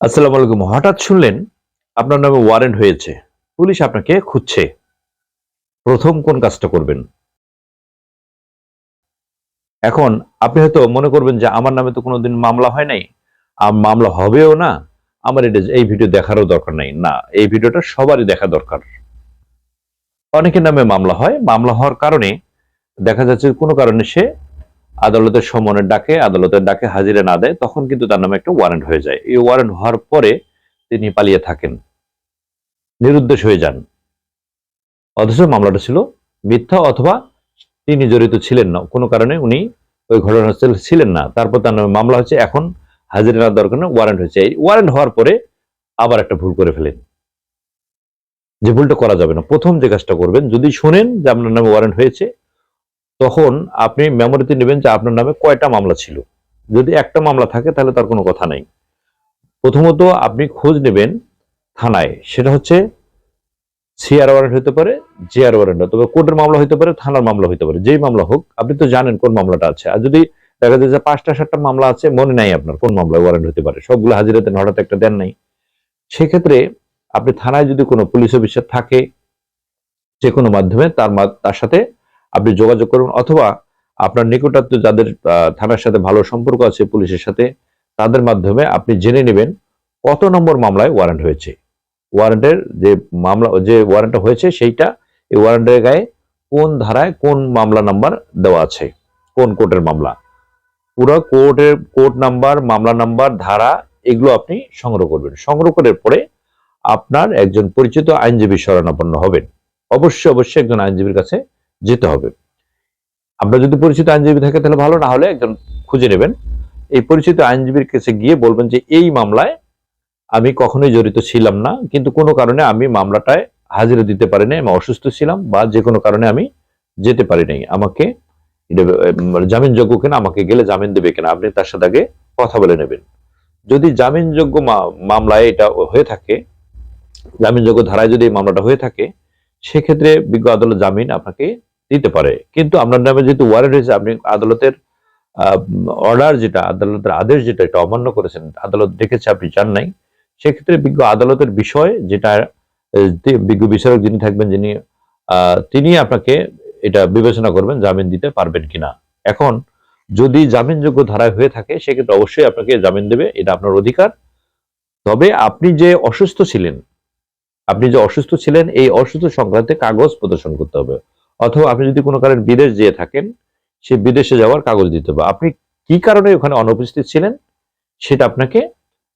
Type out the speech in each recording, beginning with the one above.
আসসালামু আলাইকুম। হঠাৎ শুনলেন আপনার নামে ওয়ারেন্ট হয়েছে। পুলিশ আপনাকে খুঁজছে। প্রথম কোন কাজটা করবেন? এখন আপনি হয়তো মনে করবেন যে আমার নামে তো কোনোদিন মামলা হয় নাই। আর মামলা হবেও না। আমার এটা এই ভিডিও দেখারও দরকার নাই। না, এই ভিডিওটা সবারই দেখা দরকার। অনেকের নামে মামলা হয়। মামলা হওয়ার কারণে দেখা যাচ্ছে কোনো কারণে সে আদালতের সমনের ডাকে, আদালতের ডাকে হাজিরা না দেয়, তখন কিন্তু তার নামে একটা ওয়ারেন্ট হয়ে যায়। এই ওয়ারেন্ট হওয়ার পরে তিনি পালিয়ে থাকেন। নিরুদ্দেশ হয়ে যান। অথচ মামলাটা ছিল মিথ্যা অথবা তিনি জড়িত ছিলেন না। কোনো কারণে উনি ওই ঘটনাস্থলে ছিলেন না। তারপর তার নামে মামলা হচ্ছে, এখন হাজিরা না দরকার ওয়ারেন্ট হয়েছে। এই ওয়ারেন্ট হওয়ার পরে আবার একটা ভুল করে ফেলেন। যে ভুলটা করা যাবে না। প্রথম যে কাজটা করবেন, যদি শোনেন যে আপনার নামে ওয়ারেন্ট হয়েছে তখন আপনি মেমোরিতে নেবেন যে আপনার নামে কয়টা মামলা ছিল। যদি একটা মামলা থাকে, তাহলে তার কোনো কথা নাই। প্রথমত আপনি খোঁজ নেবেন থানায়। সেটা হচ্ছে সিআর ওয়ারেন্ট হতে পারে জিআর ওয়ারেন্ট তবে কোর্টের মামলা হতে পারে, থানার মামলা হতে পারে, যেই মামলা হোক, আপনি তো জানেন কোন মামলাটা আছে। আর যদি দেখা যায় যে পাঁচটা, সাতটা মামলা আছে, মনে নাই আপনার কোন মামলায় ওয়ারেন্ট হতে পারে। সবগুলো হাজিরাতে হঠাৎ একটা দেন নাই। সেক্ষেত্রে আপনি থানায় যদি কোনো পুলিশ অফিসার থাকে, যে কোনো মাধ্যমে তার তার সাথে আপনি যোগাযোগ করুন অথবা আপনার নিকটাত্ম যাদের থানার সাথে ভালো সম্পর্ক আছে পুলিশের সাথে, তাদের মাধ্যমে আপনি জেনে নেবেন কত নম্বর মামলায় ওয়ারেন্ট হয়েছে। ওয়ারেন্টের যে মামলা, যে ওয়ারেন্টটা হয়েছে সেইটা এই ওয়ারেন্টের গায়ে কোন ধারায় কোন মামলা নাম্বার দেওয়া আছে, কোন কোর্টের মামলা। পুরো কোর্টের কোর্ট নাম্বার, মামলা নাম্বার, ধারা এগুলো আপনি সংগ্রহ করবেন। সংগ্রহ করার পরে আপনার একজন পরিচিত আইনজীবী শরণাপন্ন হবেন। অবশ্যই অবশ্যই একজন আইনজীবীর কাছে যেতে হবে। আপনার যদি পরিচিত আইনজীবী থাকে তাহলে ভালো না হলে একজন খুঁজে নেবেন। এই পরিচিত আইনজীবীর কাছে গিয়ে বলবেন যে এই মামলায় আমি কখনোই জড়িত ছিলাম না কিন্তু কোনো কারণে আমি মামলাটায় হাজিরা দিতে পারিনি আমি অসুস্থ ছিলাম বা যে কোনো কারণে আমি যেতে পারি নাই আমাকে উম, জামিনযোগ্য কিনা আমাকে গেলে জামিন দেবে কিনা আপনি তার সাথে আগে কথা বলে নেবেন। যদি জামিনযোগ্য মামলায় এটা হয়ে থাকে জামিনযোগ্য ধারায় যদি এই মামলাটা হয়ে থাকে সেক্ষেত্রে বিজ্ঞ আদালত জামিন আপনাকে দিতে পারে। কিন্তু আপনার নামে যেহেতু ওয়ারেন্ট হয়েছে, আপনি আদালতের অর্ডার যেটা, আদালতের আদেশ যেটা, এটা অমান্য করেছেন, আদালত দেখেছে, আপনি জান নাই। সেক্ষেত্রে বিজ্ঞ আদালতের বিষয় যেটা বিজ্ঞ বিচারক যিনি থাকবেন, যিনি তিনি আপনাকে এটা বিবেচনা করবেন, জামিন দিতে পারবেন কিনা। এখন যদি জামিনযোগ্য ধারায় হয়ে থাকে, সেক্ষেত্রে অবশ্যই আপনাকে জামিন দেবে, এটা আপনার অধিকার। তবে আপনি যে অসুস্থ ছিলেন, আপনি যে অসুস্থ ছিলেন, এই অসুস্থ সংক্রান্তে কাগজ প্রদর্শন করতে হবে। অথবা আপনি যদি কোনো কারণে বিদেশ যেয়ে থাকেন, সে বিদেশে যাওয়ার কাগজ দিতে হবে। আপনি কি কারণে ওখানে অনুপস্থিত ছিলেন? সেটা আপনাকে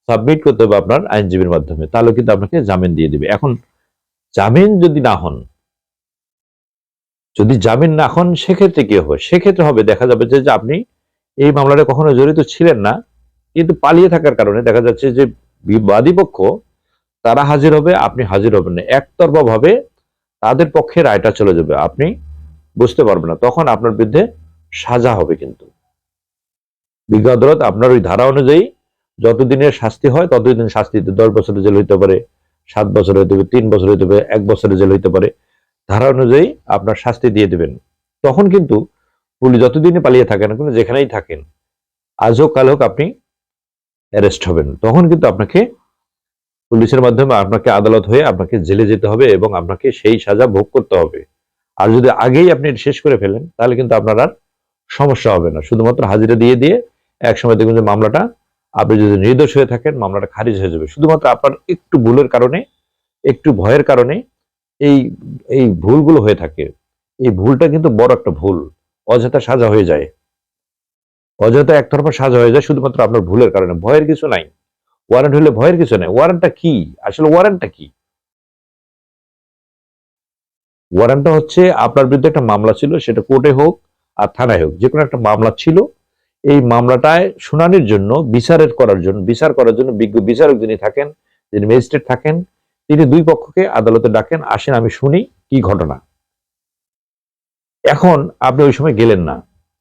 সাবমিট করতে হবে আপনার আইনজীবীর মাধ্যমে। তাহলে কিন্তু আপনাকে জামিন দিয়ে দিবে। এখন জামিন যদি না হন, যদি জামিন না হন, সেক্ষেত্রে কি হবে? সেক্ষেত্রে হবে, দেখা যাবে যে আপনি এই মামলাটা কখনো জড়িত ছিলেন না, কিন্তু পালিয়ে থাকার কারণে দেখা যাচ্ছে যে বাদী পক্ষ, তারা হাজির হবে, আপনি হাজির হবেন না। একতরফা ভাবে তাদের পক্ষে রায়টা চলে যাবে। আপনি বুঝতে পারবেন না, তখন আপনার বিরুদ্ধে সাজা হবে কিন্তু। বিজ্ঞ আদালত আপনার ওই ধারা অনুযায়ী যতদিনের শাস্তি হয়, ততদিন শাস্তি দশ বছরের জেল হইতে পারে, সাত বছর হইতে পারে, তিন বছর হইতে পারে, এক বছরের জেল হইতে পারে। ধারা অনুযায়ী আপনার শাস্তি দিয়ে দেবেন। তখন কিন্তু পুলিশ যতদিনে পালিয়ে থাকেন না কেন, যেখানেই থাকেন, আজ হোক কাল হোক আপনি অ্যারেস্ট হবেন। তখন কিন্তু আপনাকে পুলিশের মাধ্যমে আপনাকে আদালত হয়ে আপনাকে জেলে যেতে হবে এবং আপনাকে সেই সাজা ভোগ করতে হবে। আর যদি আগেই আপনি শেষ করে ফেলেন, তাহলে কিন্তু আপনার আর সমস্যা হবে না। শুধুমাত্র হাজিরা দিয়ে দিয়ে এক সময় দেখবেন যে মামলাটা আপনি যদি নির্দোষ হয়ে থাকেন, মামলাটা খারিজ হয়ে যাবে। শুধুমাত্র আপনার একটু ভুলের কারণে, একটু ভয়ের কারণে এই এই ভুলগুলো হয়ে থাকে। এই ভুলটা কিন্তু বড় একটা ভুল। অযথা সাজা হয়ে যায়। অযথা একতরফা সাজা হয়ে যায়, শুধুমাত্র আপনার ভুলের কারণে। ভয়ের কিছু নাই। ওয়ারেন্ট হলে ভয়ের কিছু নাই। ওয়ারেন্টটা কি? আসলে ওয়ারেন্টটা কি? ওয়ারেন্টটা হচ্ছে আপনার বিরুদ্ধে একটা মামলা ছিল, সেটা কোর্টে হোক আর থানায় হোক যে কোনো একটা মামলা ছিল। এই মামলাটায় শুনানির জন্য, বিচারের করার জন্য, বিচার করার জন্য বিজ্ঞ বিচারক যিনি থাকেন, যিনি ম্যাজিস্ট্রেট থাকেন, তিনি দুই পক্ষকে আদালতে ডাকেন, আসেন, আমি শুনি কি ঘটনা। এখন আপনি ওই সময় গেলেন না।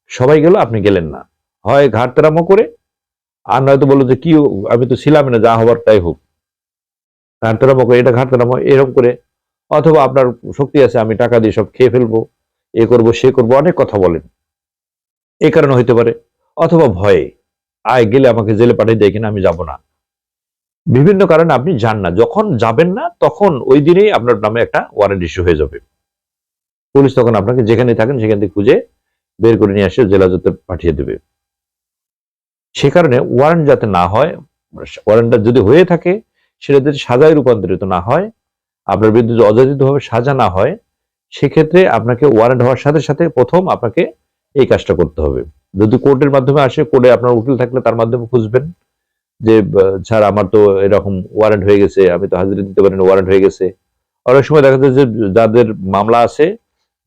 সবাই গেল, আপনি গেলেন না। হয় ঘাটতেরামো করে আর নয়তো বলল যে, কি আমি তো ছিলাম না, যা হবার তাই হোক। ঘাটতেরামো করে এটা ঘাটতেরামো এরকম করে, অথবা আপনার শক্তি আছে, আমি টাকা দিয়ে সব খেয়ে ফেলব, এ করব, সে করব, অনেক কথা বলেন। এই কারণে হইতে পারে, অথবা ভয়ে, আয়, গেলে আমাকে জেলে পাঠিয়ে দেয় কিনা আমি যাব না। বিভিন্ন কারণে আপনি যান না, যখন যাবেন না, তখন ওই দিনেই আপনার নামে একটা ওয়ারেন্ট ইস্যু হয়ে যাবে। পুলিশ তখন আপনাকে যেখানে থাকেন, সেখান থেকে খুঁজে বের করে নিয়ে জেলা জেলাজতে পাঠিয়ে দেবে। সে কারণে ওয়ারেন্ট যাতে না হয় ওয়ারেন্টটা যদি হয়ে থাকে, সেটা যদি সাজায় রূপান্তরিত না হয়, আপনার বিরুদ্ধে অযাচিতভাবে সাজা না হয়, সেক্ষেত্রে আপনাকে ওয়ারেন্ট হওয়ার সাথে সাথে প্রথম আপনাকে এই কাজটা করতে হবে। যদি কোর্টের মাধ্যমে আসে, কোর্টে আপনার উকিল থাকলে তার মাধ্যমে খুঁজবেন যে স্যার, আমার তো এরকম ওয়ারেন্ট হয়ে গেছে, আমি তো হাজিরা দিতে পারিনি ওয়ারেন্ট হয়ে গেছে। অনেক সময় দেখা যায় যে, যাদের মামলা আছে,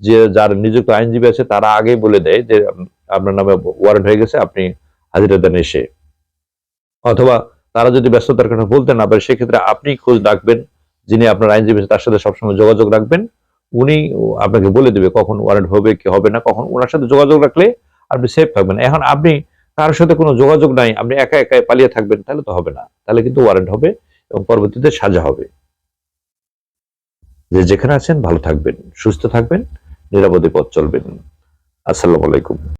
যে যার নিযুক্ত আইনজীবী আছে, তারা আগেই বলে দেয় যে, আপনার নামে ওয়ারেন্ট হয়ে গেছে, আপনি হাজিরা দেন এসে, অথবা তারা যদি ব্যস্ততার কারণে বলতে না পারে, সেক্ষেত্রে আপনি খোঁজ রাখবেন, যিনি আপনার আইনজীবী, তার সাথে সবসময় যোগাযোগ রাখবেন। উনি আপনাকে বলে দেবে কখন ওয়ারেন্ট হবে, কি হবে না, কখন ওনার সাথে যোগাযোগ রাখলে আপনি সেফ থাকবেন। এখন আপনি কারোর সাথে কোনো যোগাযোগ নাই, আপনি একা একাই পালিয়ে থাকবেন, তাহলে তো হবে না। তাহলে কিন্তু ওয়ারেন্ট হবে এবং পরবর্তীতে সাজা হবে। যে যেখানে আছেন, ভালো থাকবেন, সুস্থ থাকবেন, নিরাপদে পথ চলবেন। আসসালামু আলাইকুম।